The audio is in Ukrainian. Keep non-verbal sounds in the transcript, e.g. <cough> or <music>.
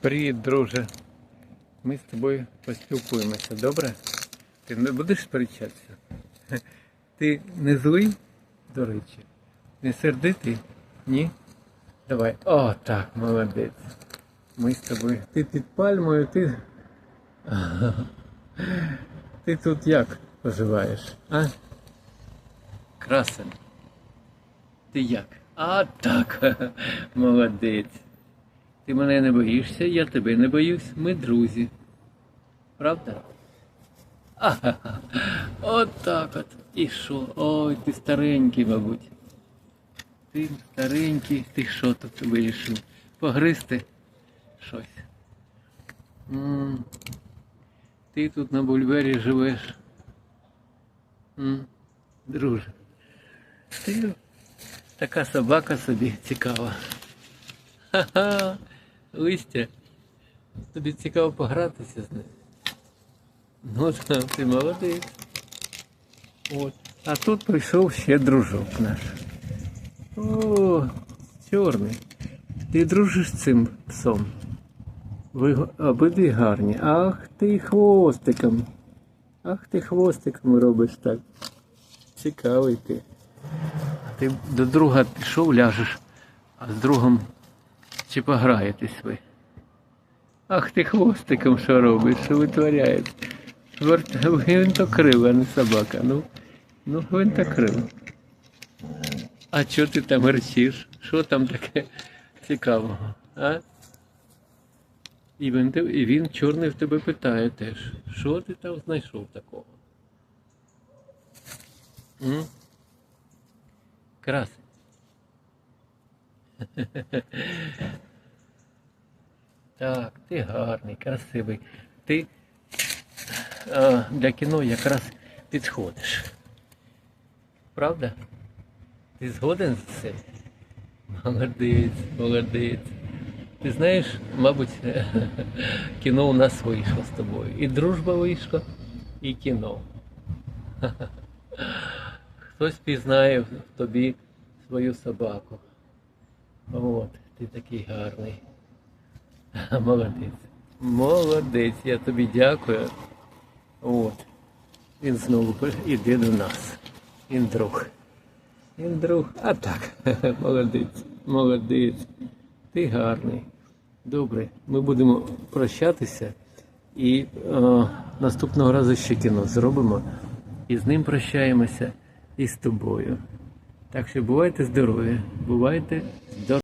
Привіт, друже. Ми з тобою поспілкуємося, добре? Ти не будеш сперечатися? Ти не злий, до речі? Не сердитий? Ні? Давай. О, так, молодець. Ми з тобою. Ти під пальмою, ти. <laughs> Ти тут як поживаєш, а? Красен. Ти як? А так, <laughs> молодець. Ти мене не боїшся, я тебе не боюсь, ми друзі. Правда? Ага. От так от. І що? Ой, ти старенький, мабуть. Ти старенький, ти що тут вирішив? Погризти щось. м Ти тут на бульварі живеш. м Друже. Ти така собака собі цікава. Ха-ха, листя. Тобі цікаво погратися з ним. Ну, та, ти молодець. От. А тут прийшов ще дружок наш. О, чорний. Ти дружиш з цим псом. Ви обидві гарні. Ах ти хвостиком. Ах ти хвостиком робиш так. Цікавий ти. Ти до друга пішов, ляжеш, а з другом чи пограєтесь ви? Ах ти хвостиком що робиш, що витворяєте? Верт- Він то крив, а не собака. Ну, ну він то крив. А що ти там речиш? Що там таке цікавого? А? І він, і він чорний в тебе питає теж, що ти там знайшов такого? М? Красень. <laughs> Так, ти гарний, красивий. Ти а, для кіно якраз підходиш. Правда? Ти згоден з цим? Молодець, молодець. Ти знаєш, мабуть, <laughs> кіно у нас вийшло з тобою. І дружба вийшла, і кіно. <laughs> Хтось пізнає в тобі свою собаку. От, ти такий гарний. <laughs> Молодець. Молодець, я тобі дякую. От. Він знову <laughs> йде до нас. Він друг. Він друг. А так. <laughs> Молодець. Молодець. Ти гарний. Добре, ми будемо прощатися і е, наступного разу ще кіно зробимо. І з ним прощаємося, і з тобою. Так що бувайте здорові, бувайте здорові.